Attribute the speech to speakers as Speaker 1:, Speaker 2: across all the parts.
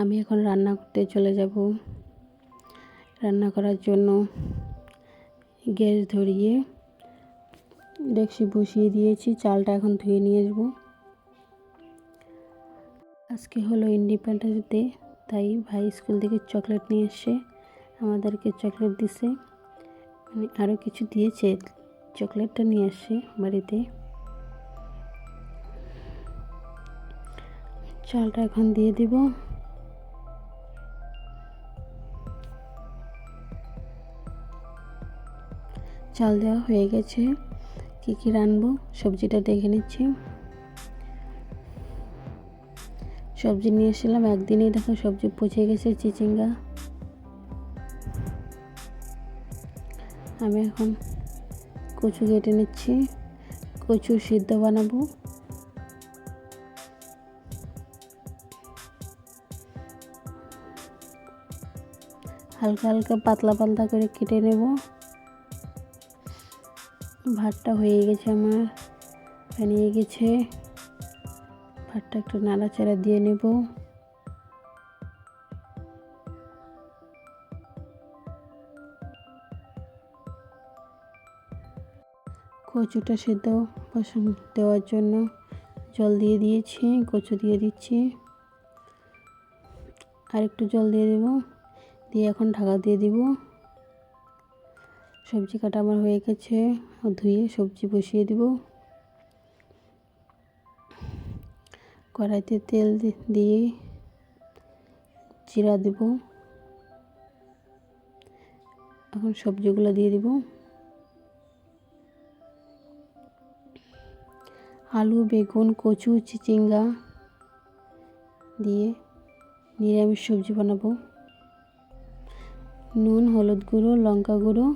Speaker 1: আমি এখন রান্না করতে চলে যাব। রান্না করার জন্য গ্যাস ধরিয়ে ডেকসি বসিয়ে দিয়েছি, চালটা এখন ধুয়ে নিয়ে আসব আজকে হলো ইন্ডিপেন্ডেন্স ডে, তাই ভাই স্কুল থেকে চকলেট নিয়ে এসে আমাদেরকে চকলেট দিছে। মানে আরও কিছু দিয়েছে, চকলেটটা নিয়ে আসে বাড়িতে। চালটা এখন দিয়ে দিব। চাল দেওয়া হয়ে গেছে। কী কী রানবো? সবজিটা দেখে নিচ্ছি। সবজি নিয়ে এসেছিলাম। একদিনেই দেখো সবজি পচে গেছে, চিচিঙ্গা। আমি এখন কচু কেটে নিচ্ছি। কচু সিদ্ধ বানাবো। হালকা হালকা পাতলা পাতলা করে কেটে নেব। ভাতটা হয়ে গেছে আমার। বানিয়ে গেছে। ভাতটা একটু নাড়াচাড়া দিয়ে নেব। কচুটা সেদ্ধ বসান দেওয়ার জন্য জল দিয়ে দিয়েছি, কচু দিয়ে দিচ্ছি। আর একটু জল দিয়ে দেব। দিয়ে এখন ঢাকা দিয়ে দিব। সবজি কাটা আমার হয়ে গেছে। ধুয়ে সবজি বসিয়ে দিব। কড়াইতে তেল দিয়ে জিরা দেব। এখন সবজিগুলো দিয়ে দিব। আলু, বেগুন, কচু, চিচিঙ্গা দিয়ে নিরামিষ সবজি বানাবো। নুন, হলুদ গুঁড়ো, লঙ্কা গুঁড়ো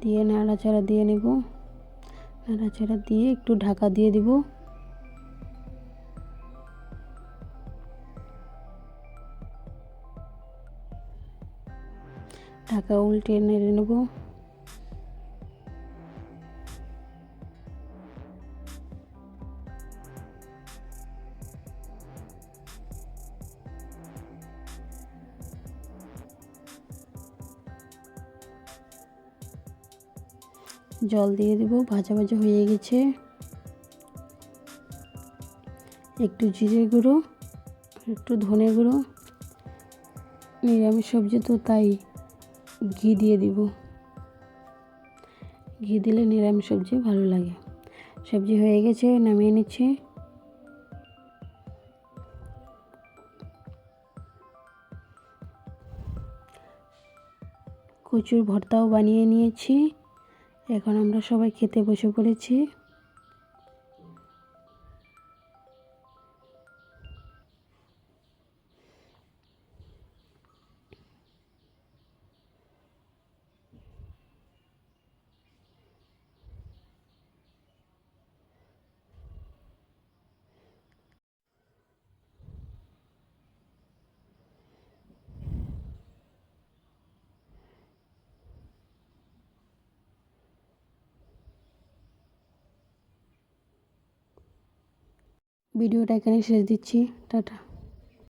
Speaker 1: দিয়ে নাড়াচাড়া দিয়ে নেব। নাড়াচাড়া দিয়ে একটু ঢাকা দিয়ে দিব। ঢাকা উল্টে নেড়ে নেব। জল দিয়ে দেবো, ভাজা ভাজা হয়ে গেছে। একটু জিরে গুঁড়ো, একটু ধনে গুঁড়ো, নিরামিষ সবজি তো তাই ঘি দিয়ে দিব। ঘি দিলে নিরামিষ সবজি ভালো লাগে। সবজি হয়ে গেছে, নামিয়ে নিচ্ছি। কচুর ভর্তাও বানিয়ে নিয়েছি। এখন আমরা সবাই খেতে বসে পড়েছি। ভিডিওটা এখানে শেষ দিচ্ছি টাটা।